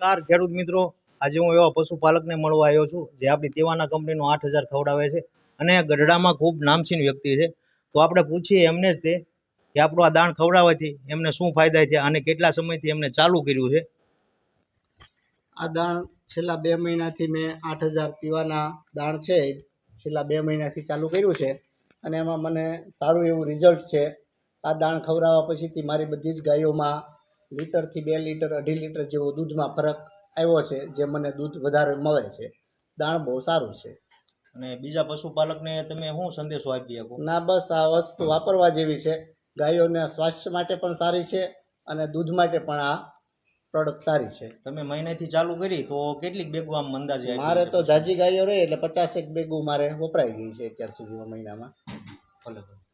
નમસ્કાર, ખેડૂત મિત્રો. આજે હું એવા પશુપાલકને મળવા આવ્યો છું, જે આપણી તેવાના કંપનીનું આઠ હજાર ખવડાવે છે અને ગઢડામાં ખૂબ નામચીન વ્યક્તિ છે. તો આપણે પૂછીએ એમને તે, કે આપણું આ દાણ ખવડાવવાથી એમને શું ફાયદા છે અને કેટલા સમયથી એમને ચાલુ કર્યું છે? આ દાણ છેલ્લા બે મહિનાથી મેં આઠ હજાર તીવાના દાણ છે, છેલ્લા બે મહિનાથી ચાલુ કર્યું છે અને એમાં મને સારું એવું રિઝલ્ટ છે. આ દાણ ખવડાવવા પછીથી મારી બધી જ ગાયોમાં લીટરથી બે લીટર અઢી લીટર જેવો દૂધમાં ફરક આવ્યો છે જે મને દૂધ વધારે મળે છે. દાણ બહુ સારું છે. અને બીજા પશુપાલકને તમે શું સંદેશો આપી શકો? ના બસ આ વસ્તુ વાપરવા જેવી છે. ગાયોના સ્વાસ્થ્ય માટે પણ સારી છે અને દૂધ માટે પણ આ પ્રોડક્ટ સારી છે. તમે મહિનાથી ચાલુ કરી તો કેટલીક બેગો આમ અંદાજે મારે તો જાજી ગાયો રહી એટલે પચાસેક બેગું મારે વપરાઈ ગઈ છે અત્યાર સુધીમાં મહિનામાં. ભલે ભલે.